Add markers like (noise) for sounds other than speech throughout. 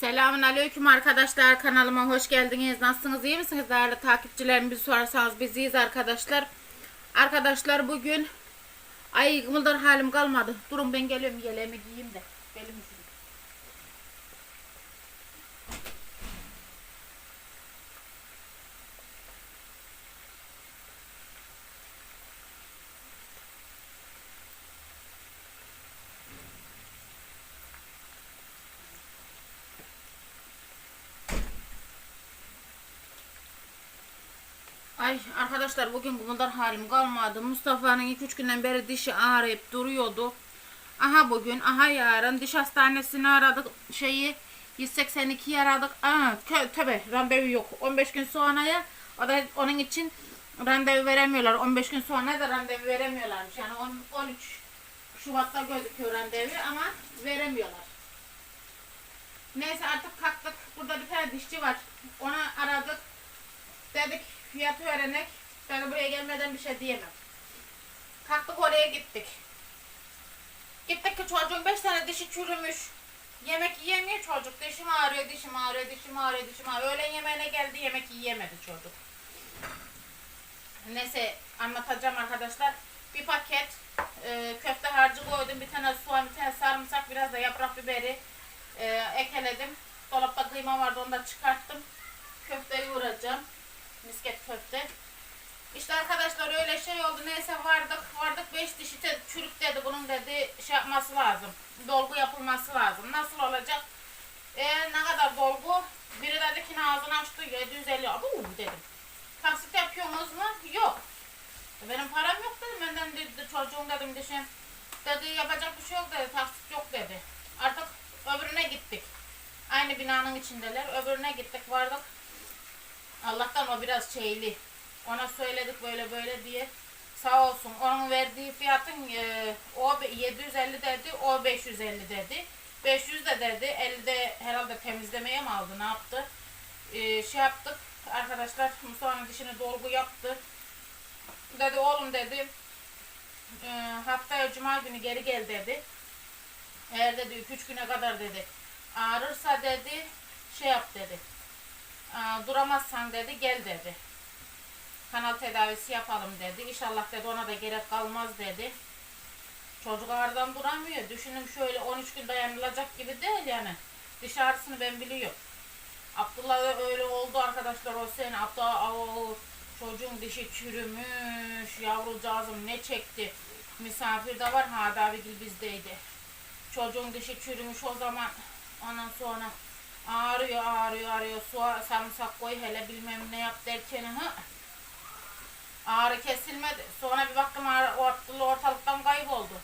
Selamun Aleyküm arkadaşlar kanalıma hoş geldiniz. Nasılsınız iyi misiniz değerli takipçilerim? Bir sorarsanız biz iyiyiz arkadaşlar. Arkadaşlar bugün ay mıldar halim kalmadı. Durun ben geliyorum yeleğimi giyeyim de. Belim üşüdü. Ay bugün kumullar halim kalmadı. Mustafa'nın 2-3 günden beri dişi ağrıyıp duruyordu. Aha bugün aha yarın diş hastanesini aradık. Şeyi 182 aradık. Aa töbe randevu yok. 15 gün sonraya o da onun için randevu veremiyorlar. 15 gün sonra da randevu veremiyorlarmış. Yani 10, 13 Şubat'ta gözüküyor randevu ama veremiyorlar. Neyse artık kalktık. Burada bir tane dişçi var. Ona aradık. Dedik fiyatı öğrenek. Ben buraya gelmeden bir şey diyemem. Kalktık oraya gittik. Gittik ki çocuğun beş tane dişi çürümüş. Yemek yiyemiyor çocuk. Dişim ağrıyor, dişim ağrıyor, dişim ağrıyor, dişim ağrıyor. Öğlen yemeğine geldi yemek yiyemedi çocuk. Neyse anlatacağım arkadaşlar. Bir paket e, köfte harcı koydum. Bir tane soğan, bir tane sarımsak, biraz da yaprak biberi e, ekeledim. Dolapta kıyma vardı onu da çıkarttım. Köfteyi vuracağım. Misket köfte. İşte arkadaşlar öyle şey oldu. Neyse vardık. Vardık 5 dişi de çürük dedi. Bunun dedi şey yapması lazım. Dolgu yapılması lazım. Nasıl olacak? E, ne kadar dolgu? Biri dedi ki ağzını açtı 750. Abu dedim. Taksit yapıyorsunuz mu? Yok. E, benim param yok dedim. Benden dedi, çocuğum dedim dişim. Dedi yapacak bir şey yok dedi. Taksit yok dedi. Artık öbürüne gittik. Aynı binanın içindeler. Öbürüne gittik vardık. Allah'tan o biraz şeyli. Ona söyledik böyle böyle diye. Sağ olsun. Onun verdiği fiyatın e, o 750 dedi, o 550 dedi. 500 de dedi. 50 de herhalde temizlemeye mi aldı, ne yaptı? E, şey yaptık. Arkadaşlar Musa'nın dişini dolgu yaptı. Dedi oğlum dedi. E, haftaya cuma günü geri gel dedi. Eğer dedi 2-3 güne kadar dedi. Ağrırsa dedi şey yap dedi. Aa, duramazsan dedi gel dedi. Kanal tedavisi yapalım dedi. İnşallah dedi ona da gerek kalmaz dedi. Çocuk ağrıdan duramıyor. Düşünün şöyle 13 gün dayanılacak gibi değil yani. Diş ağrısını ben biliyorum. Abdullah da öyle oldu arkadaşlar o sene. Abdullah o çocuğun dişi çürümüş. Yavrucağızım ne çekti. Misafir de var. Hadi abi bizdeydi. Çocuğun dişi çürümüş o zaman. Ondan sonra Ağrıyor ağrıyor ağrıyor. Su sarımsak koy hele bilmem ne yap derken ha. Ağrı kesilmedi. Sonra bir baktım ağrı, Abdullah ortalıktan kayboldu.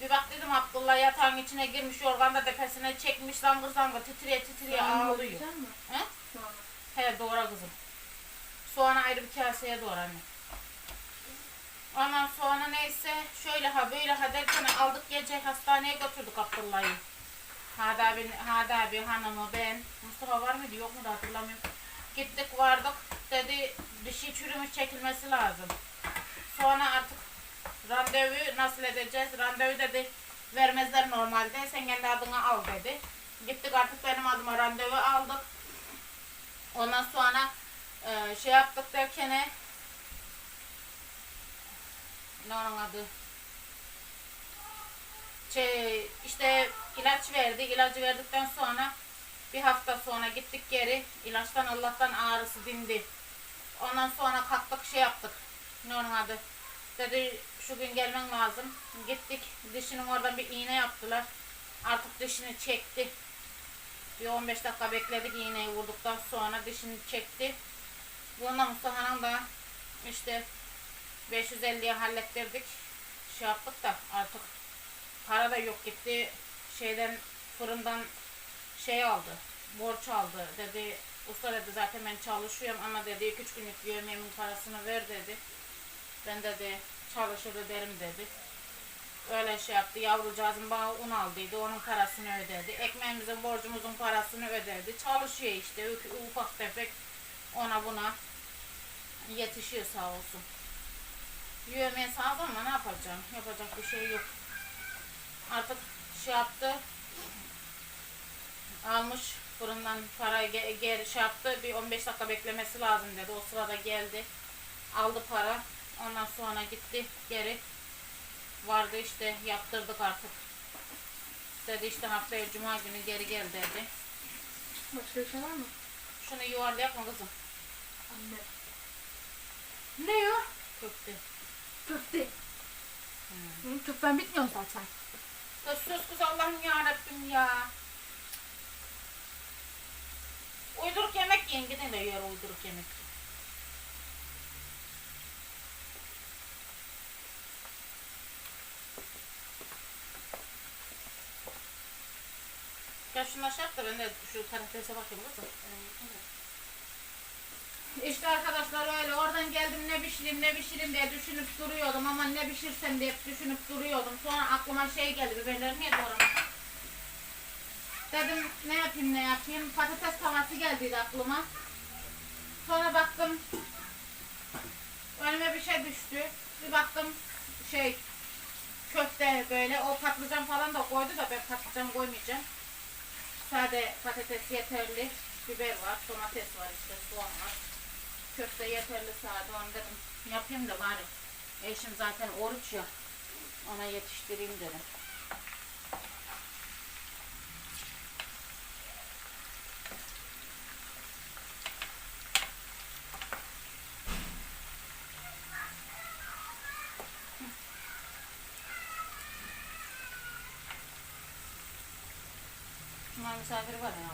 Bir bak dedim Abdullah yatağın içine girmiş yorganda tepesine çekmiş zangır zangır titriye titriye ağlıyor. He? He doğru kızım. Soğanı ayrı bir kaseye doğru anne. Ondan sonra neyse şöyle ha böyle ha derken aldık gece hastaneye götürdük Abdullah'ı. Hadi abi, Hadi abi hanımı ben. Mustafa var mıydı yok mu da hatırlamıyorum. Gittik vardık dedi dişi çürümüş çekilmesi lazım. Sonra artık randevu nasıl edeceğiz? Randevu dedi vermezler normalde sen kendi adına al dedi. Gittik artık benim adıma randevu aldık. Ondan sonra e, şey yaptık derken ne onun adı? Şey, işte ilaç verdi. İlacı verdikten sonra bir hafta sonra gittik geri. İlaçtan Allah'tan ağrısı dindi. Ondan sonra kalktık şey yaptık. Ne? Dedi şu gün gelmen lazım. Gittik dişinin oradan bir iğne yaptılar. Artık dişini çekti. Bir 15 dakika bekledik iğneyi vurduktan sonra dişini çekti. Bununla Mustafa'nın da işte 550'ye hallettirdik. Şey yaptık da artık para da yok gitti şeyden fırından şey aldı borç aldı. Dedi usta dedi zaten ben çalışıyorum ama dedi 2-3 günlük yemeğimin parasını ver dedi. Ben dedi çalışır öderim dedi. Öyle şey yaptı. Yavrucağızın bana un aldıydı onun parasını ödedi. Ekmeğimizin borcumuzun parasını ödedi. Çalışıyor işte ufak tefek ona buna yetişiyor sağ olsun. Yövmeye sağ ama ne yapacağım? Yapacak bir şey yok. Artık şey yaptı. Almış fırından parayı ge- geri şey yaptı. Bir 15 dakika beklemesi lazım dedi. O sırada geldi. Aldı para. Ondan sonra gitti geri. Vardı işte yaptırdık artık. Dedi işte haftaya cuma günü geri gel dedi. Başka bir şey var mı? Şunu yuvarlayak mı kızım? Anne. Ne o? Köfte. Köfte. Benim köftem bitmiyor zaten. Ya sus kız Allah'ım ya Rabbim ya. Uyduruk yemek yiyin gidin de yer uyduruk yemek. Ya şunu aşağı da ben de şu patatese bakayım kızım. İşte arkadaşlar öyle oradan geldim ne pişireyim ne pişireyim diye düşünüp duruyordum ama ne pişirsem diye düşünüp duruyordum. Sonra aklıma şey geldi biberleri niye doğramadın? Dedim ne yapayım ne yapayım patates tavası geldiydi aklıma. Sonra baktım önüme bir şey düştü. Bir baktım şey köfte böyle o patlıcan falan da koydu da ben patlıcan koymayacağım. Sade patates yeterli. Biber var, domates var işte, soğan var. Köfte yeterli sade onu dedim. Yapayım da bari. Eşim zaten oruç ya. Ona yetiştireyim dedim. Cuma misafiri var ya.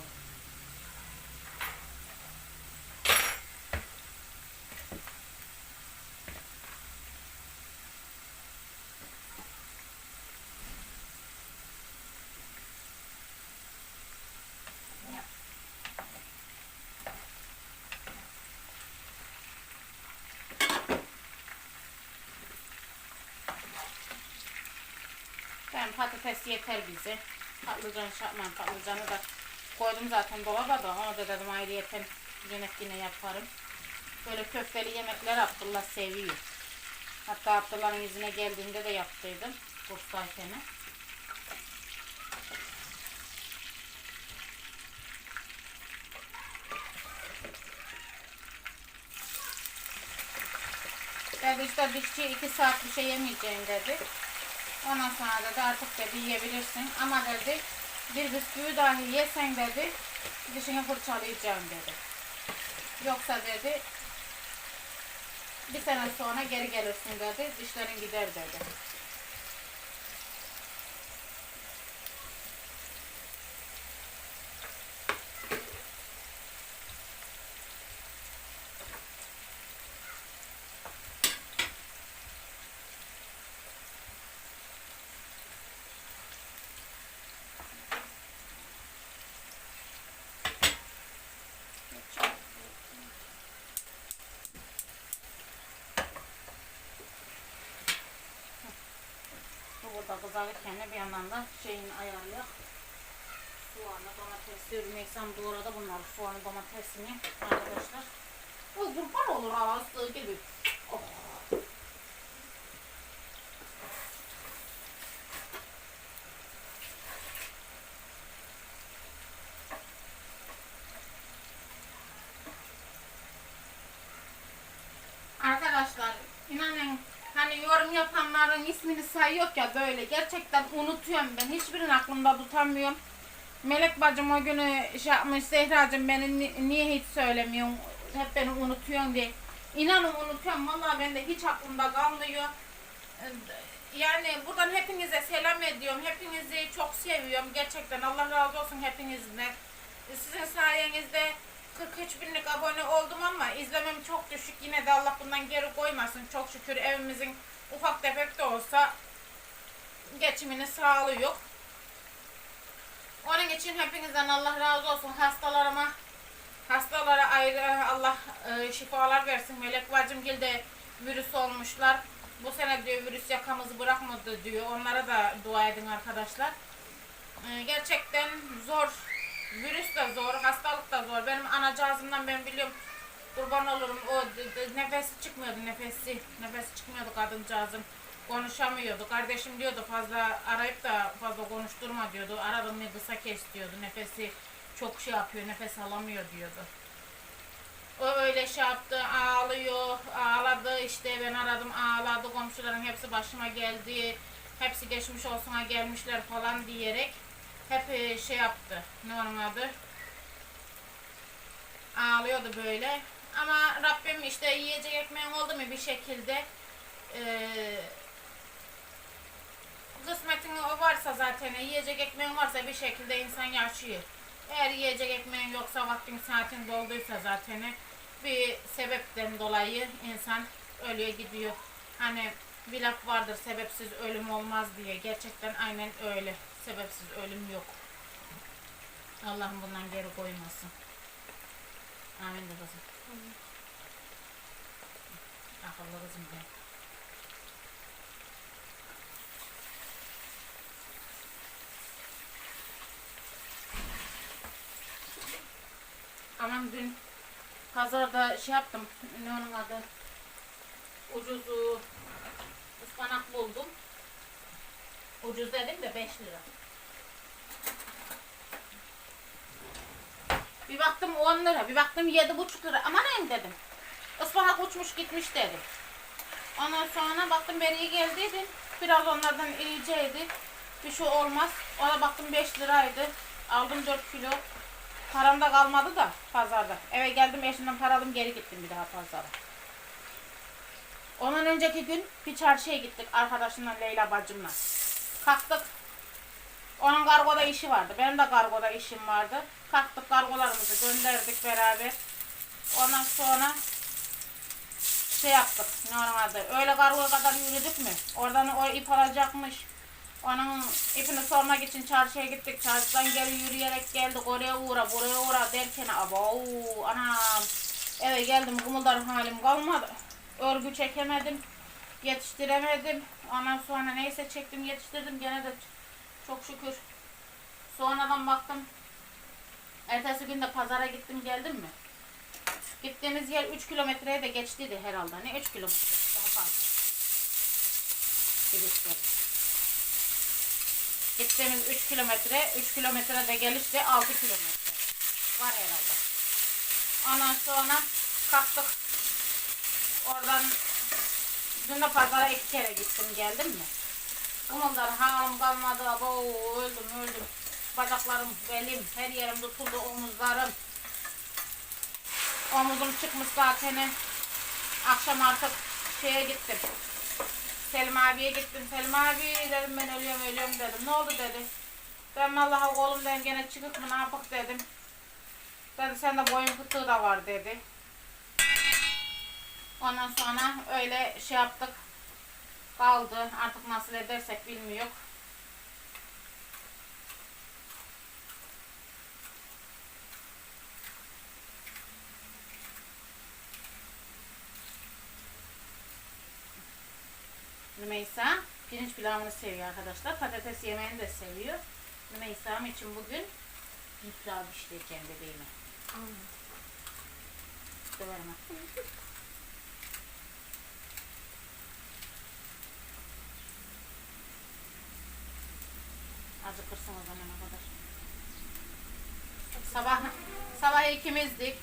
Ben patates yeter bize. Patlıcan şapman patlıcanı da koydum zaten dolaba da onu da dedim ayrıyeten yemek yine yaparım. Böyle köfteli yemekler Abdullah seviyor. Hatta Abdullah'ın izine geldiğinde de yaptıydım. Bursa'yken. Dedi işte dişçi iki saat bir şey yemeyeceğim dedi. Ondan sonra dedi artık dedi yiyebilirsin ama dedi bir bisküvi dahi yesen dedi dişini fırçalayacağım dedi. Yoksa dedi bir sene sonra geri gelirsin dedi dişlerin gider dedi. Bu burada kızarırken bir yandan da şeyini ayarlıyor. Soğanı, domatesi, Rümeysam doğradı bunları. Soğanı, domatesini arkadaşlar. O kurban olur havası gibi. Oh. Arkadaşlar inanın hani yorum yapanların ismini sayıyor ya böyle gerçekten unutuyorum ben hiçbirini aklımda tutamıyorum. Melek bacım o günü şey yapmış Zehracığım beni ni- niye hiç söylemiyorsun hep beni unutuyorsun diye. İnanın unutuyorum vallahi ben de hiç aklımda kalmıyor. Yani buradan hepinize selam ediyorum. Hepinizi çok seviyorum. Gerçekten Allah razı olsun hepinizden. Sizin sayenizde 43 binlik abone oldum ama izlemem çok düşük. Yine de Allah bundan geri koymasın. Çok şükür evimizin ufak tefek de olsa geçimini sağlıyor. Onun için hepinizden Allah razı olsun. Hastalarıma hastalara ayrı Allah e, şifalar versin. Melek bacım de virüs olmuşlar. Bu sene diyor virüs yakamızı bırakmadı diyor. Onlara da dua edin arkadaşlar. E, gerçekten zor. Virüs de zor, hastalık da zor. Benim anacığızımdan ben biliyorum. Kurban olurum. O nefesi çıkmıyordu nefesi. Nefesi çıkmıyordu kadıncağızım. Konuşamıyordu. Kardeşim diyordu fazla arayıp da fazla konuşturma diyordu. Aradım ne kısa kes diyordu. Nefesi çok şey yapıyor, nefes alamıyor diyordu. O öyle şey yaptı, ağlıyor, ağladı işte ben aradım ağladı, komşuların hepsi başıma geldi, hepsi geçmiş olsuna gelmişler falan diyerek hep e, şey yaptı, ne onun ağlıyordu böyle. Ama Rabbim işte yiyecek ekmeğin oldu mu bir şekilde eee kısmetin o varsa zaten yiyecek ekmeğin varsa bir şekilde insan yaşıyor. Eğer yiyecek ekmeğin yoksa vaktin saatin dolduysa zaten bir sebepten dolayı insan ölüyor gidiyor. Hani bir laf vardır sebepsiz ölüm olmaz diye. Gerçekten aynen öyle. Sebepsiz ölüm yok. Allah'ım bundan geri koymasın. Amin de kızım. Akıllı kızım benim. Aman dün pazarda şey yaptım. Ne onun adı? Ucuzu ıspanak buldum. Ucuz dedim de 5 lira. Bir baktım 10 lira, bir baktım 7,5 lira. Aman hem dedim. Ispanak uçmuş gitmiş dedim. Ondan sonra baktım beri iyi. Biraz onlardan iyiceydi. Bir şey olmaz. Ona baktım 5 liraydı. Aldım 4 kilo. Param da kalmadı da pazarda. Eve geldim eşimden para aldım geri gittim bir daha pazara. Ondan önceki gün bir çarşıya gittik arkadaşımla Leyla bacımla. Kalktık. Onun kargoda işi vardı. Benim de kargoda işim vardı. Kalktık kargolarımızı gönderdik beraber. Ondan sonra şey yaptık. Ne onun adı? Öyle kargoya kadar yürüdük mü? Oradan o ip alacakmış. Onun ipini sormak için çarşıya gittik. Çarşıdan geri yürüyerek geldik. Oraya uğra, buraya uğra derken abo anam. Eve geldim kımıldar halim kalmadı. Örgü çekemedim. Yetiştiremedim. Ondan sonra neyse çektim yetiştirdim. Gene de çok şükür. Sonradan baktım. Ertesi gün de pazara gittim geldim mi? Gittiğimiz yer 3 kilometreye de geçtiydi herhalde. Ne 3 kilometre daha fazla. Gittiğimiz 3 kilometre, 3 kilometre de gelişti 6 kilometre. Var herhalde. Ondan sonra kalktık. Oradan dün de pazara iki kere gittim geldim mi? Kımıldan halim kalmadı. Abo, öldüm öldüm. Bacaklarım, belim, her yerim tutuldu, omuzlarım. Omuzum çıkmış zaten. Akşam artık şeye gittim. Selim abiye gittim. Selim abi dedim ben ölüyorum ölüyorum dedim. Ne oldu dedi. Ben vallahi oğlum dedim gene çıkık mı ne yapak dedim. Dedi sende boyun fıtığı da var dedi. Ondan sonra öyle şey yaptık. Kaldı. Artık nasıl edersek bilmiyor. Rümeysa pirinç pilavını seviyor arkadaşlar. Patates yemeğini de seviyor. Rümeysa'm için bugün pirinç pilav pişireceğim bebeğime. Döverim ha. Acıkırsın o zamana kadar. Sabah sabah ikimizdik.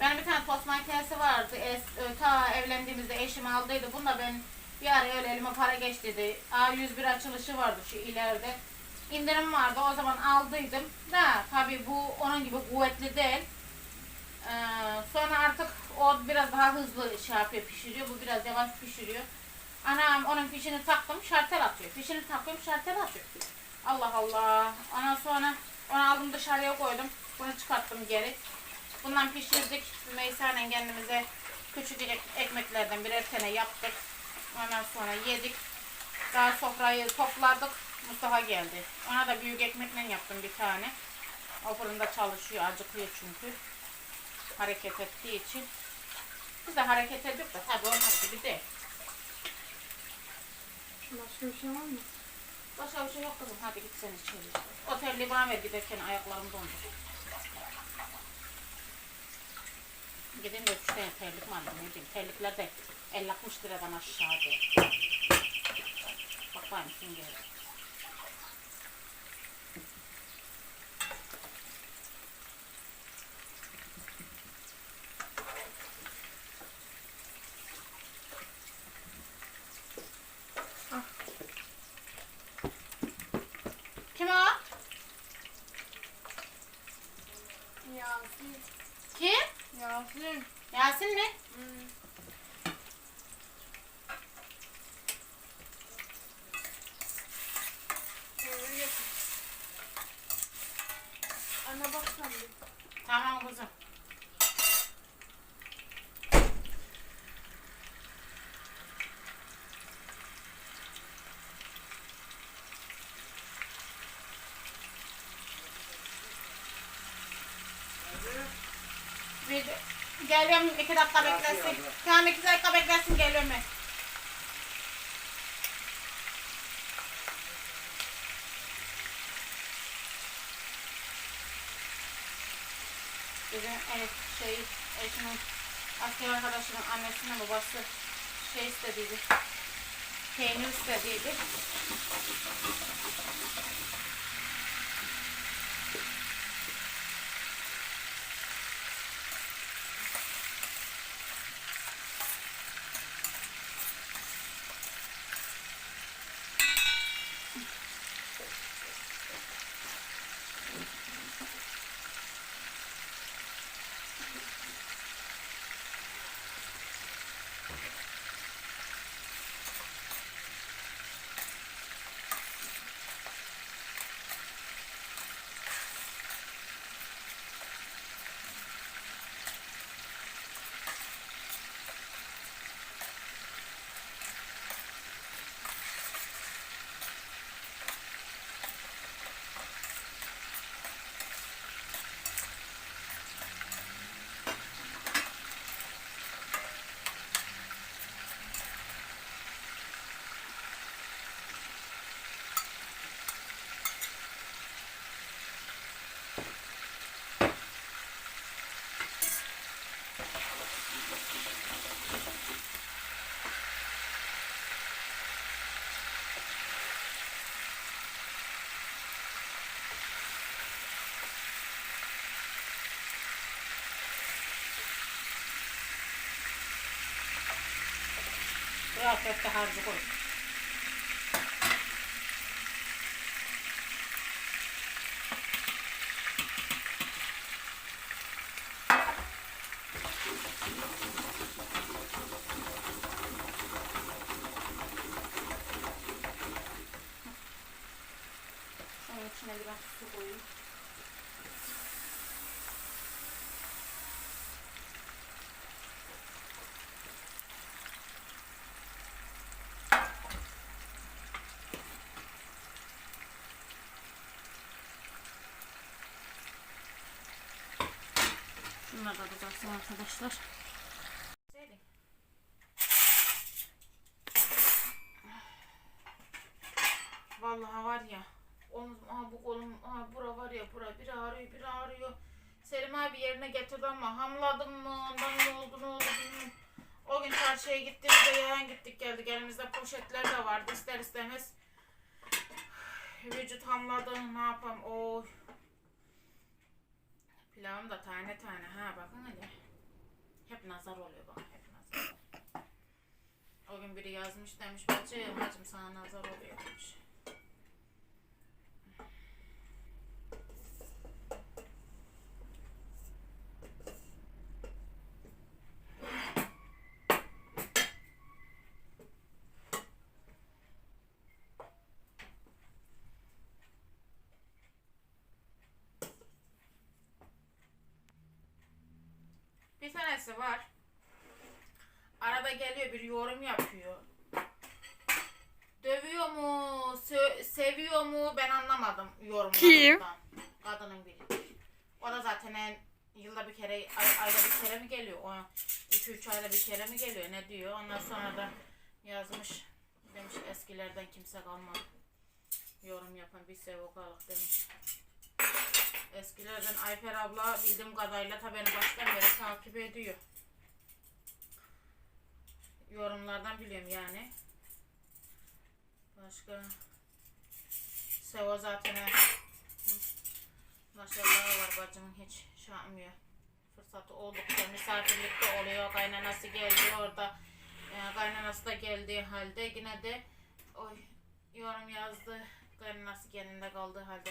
Benim bir tane tost makinesi vardı. Es, e, ta evlendiğimizde eşim aldıydı. Bunu da ben bir ara öyle elime para geç dedi. A101 açılışı vardı şu ileride. İndirim vardı. O zaman aldıydım. Da tabii bu onun gibi kuvvetli değil. Ee, sonra artık o biraz daha hızlı şey yapıyor, pişiriyor. Bu biraz yavaş pişiriyor. Anam onun fişini taktım, şartel atıyor. Fişini takıyorum, şartel atıyor. Allah Allah. Ondan sonra onu aldım dışarıya koydum. Bunu çıkarttım geri. Bundan pişirdik. Meysa'yla kendimize küçük ek- ekmeklerden birer tane yaptık. Ondan sonra yedik. Daha sofrayı topladık. Mustafa geldi. Ona da büyük ekmekle yaptım bir tane. O fırında çalışıyor, acıkıyor çünkü. Hareket ettiği için. Biz de hareket ediyoruz da tabii onlar gibi değil. Başka bir şey var mı? Başka bir şey yok kızım. Hadi git sen içeri. O terliği bana ver giderken ayaklarım dondu. Gidin de üç tane terlik mi alayım ne diyeyim. Terlikler de 50-60 liradan aşağı değil. Bak bakayım kim geldi. Yasin. Kim? Yasin. Yasin mi? Ana baksana bir. Tamam kızım. Bir de- Geliyorum iki dakika beklesin. Tamam iki dakika beklesin geliyorum ben. Bizim evet, şey, eşimin asker arkadaşının annesinin babası şey istediydi. Peynir istediydi. Biraz köfte harcı koy. Şunun içine biraz su koyayım. Şunlar da kızarsın arkadaşlar. Vallahi var ya. Omuzum, aha bu kolum, aha bura var ya bura. Biri ağrıyor, biri ağrıyor. Selim abi yerine getirdi ama hamladım mı? Ondan ne oldu, ne oldu bilmiyorum. O gün çarşıya gittiğimizde yayan gittik geldik. Elimizde poşetler de vardı ister istemez. (sighs) Vücut hamladı, ne yapam? Oy. Da tane tane. Ha bakın hele. Hep nazar oluyor bana. Hep nazar. O gün biri yazmış demiş. Bacım bacım sana nazar oluyor demiş. Bir tanesi var. Arada geliyor bir yorum yapıyor. Dövüyor mu, seviyor mu ben anlamadım yorumlarından. Kadının biri. O da zaten en yılda bir kere, ay- ayda bir kere mi geliyor? O 2-3 ayda bir kere mi geliyor? Ne diyor? Ondan sonra da yazmış. Demiş eskilerden kimse kalmadı. Yorum yapan bir sevokalık demiş. Eskilerden Ayfer abla bildiğim kadarıyla tabii beni baştan beri takip ediyor. Yorumlardan biliyorum yani. Başka Sevo zaten. Maşallah var bacımın hiç şey yapmıyor. Fırsatı oldukça misafirlikte oluyor. Kaynanası geldi orada. e, kaynanası da geldiği halde yine de oy yorum yazdı. Kaynanası kendinde kaldığı halde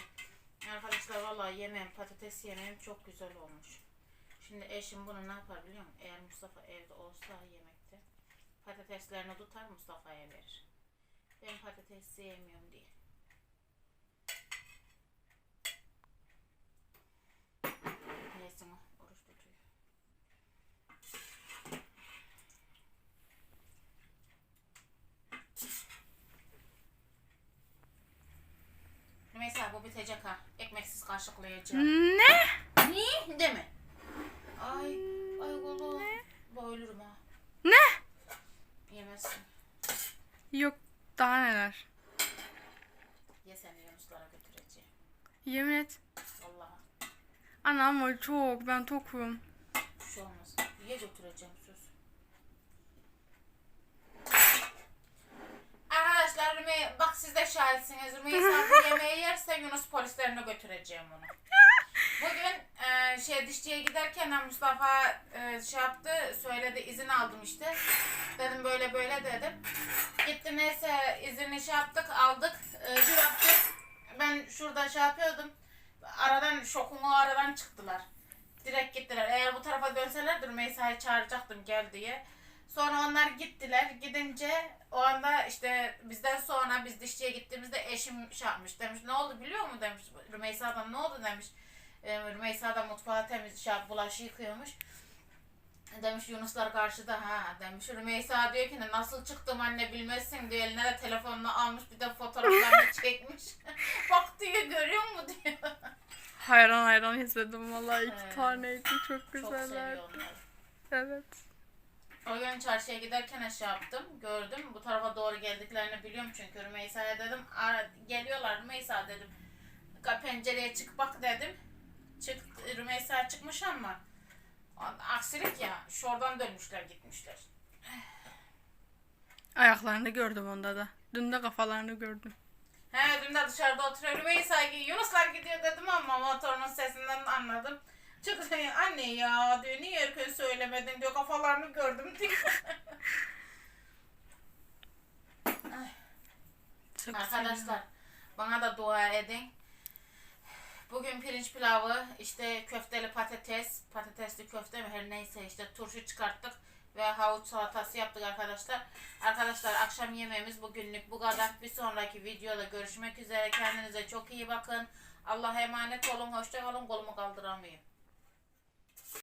Arkadaşlar vallahi yemeğim patates yemeğim çok güzel olmuş. Şimdi eşim bunu ne yapar biliyor musun? Eğer Mustafa evde olsa yemekte patateslerini tutar Mustafa'ya verir. Ben patates sevmiyorum diye. Neyse o oruç tutuyor. Neyse bu bitecek ha. Ekmeksiz kaşıklayacağım. Ne? Ne? Mi? Ay, ay oğlum. Bayılırım ha. Ne? Yemezsin. Yok daha neler. Ye sen de Yunuslara götüreceğim. Yemin et. Vallahi. Anam var çok ben tokum. Bir şey olmaz. Ye götüreceğim Arkadaşlar Rüme, bak siz de şahitsiniz. Rümeysa bu (laughs) yemeği yerse Yunus polislerine götüreceğim onu. (laughs) Bugün e, şey dişçiye giderken de Mustafa e, şey yaptı, söyledi, izin aldım işte. Dedim böyle böyle dedim. Gitti neyse izini şey yaptık, aldık, e, bir. Ben şurada şey yapıyordum. Aradan şokunu aradan çıktılar. Direkt gittiler. Eğer bu tarafa dönselerdi Rümeysa'yı çağıracaktım gel diye. Sonra onlar gittiler. Gidince o anda işte bizden sonra biz dişçiye gittiğimizde eşim şey yapmış. Demiş ne oldu biliyor musun demiş. Rümeysa'dan ne oldu demiş. E, Rümeysa da mutfağı temiz şey bulaşığı yıkıyormuş. Demiş Yunuslar karşıda ha demiş. Rümeysa diyor ki nasıl çıktım anne bilmezsin diyor. Eline de telefonunu almış bir de fotoğraflarını (laughs) çekmiş. (laughs) Bak diyor görüyor musun diyor. Hayran hayran izledim vallahi iki He. taneydi çok Çok güzeller. seviyor onları. Evet. O gün çarşıya giderken şey yaptım. Gördüm. Bu tarafa doğru geldiklerini biliyorum çünkü Rümeysa'ya dedim. Ara, geliyorlar Rümeysa dedim. Pencereye çık bak dedim. Çık, Rümeysa çıkmış ama aksilik ya. Şuradan dönmüşler gitmişler. Ayaklarını gördüm onda da. Dün de kafalarını gördüm. He dün de dışarıda oturuyor. Rümeysa Yunuslar gidiyor dedim ama motorunun sesinden anladım. Çıktı anne ya diyor niye erken söylemedin diyor kafalarını gördüm diyor. Çok Arkadaşlar bana da dua edin. Bugün pirinç pilavı, işte köfteli patates, patatesli köfte mi her neyse işte turşu çıkarttık ve havuç salatası yaptık arkadaşlar. Arkadaşlar akşam yemeğimiz bugünlük bu kadar. Bir sonraki videoda görüşmek üzere. Kendinize çok iyi bakın. Allah'a emanet olun. Hoşça kalın. Kolumu kaldıramıyorum.